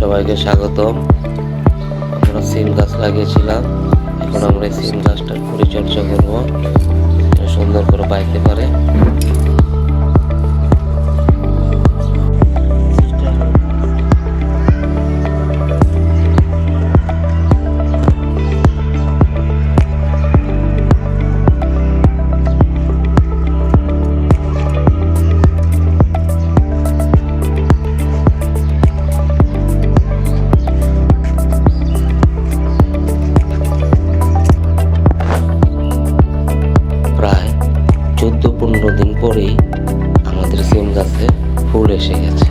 সবাইকে স্বাগত আমরা সিম গাছ লাগিয়েছিলাম। এখন আমরা এই সিম গাছটার পরিচর্যা করব। সুন্দর করে বাইতে পারে। চোদ্দ পনেরো দিন পরেই আমাদের সিম গাছে ফুল এসে গেছে।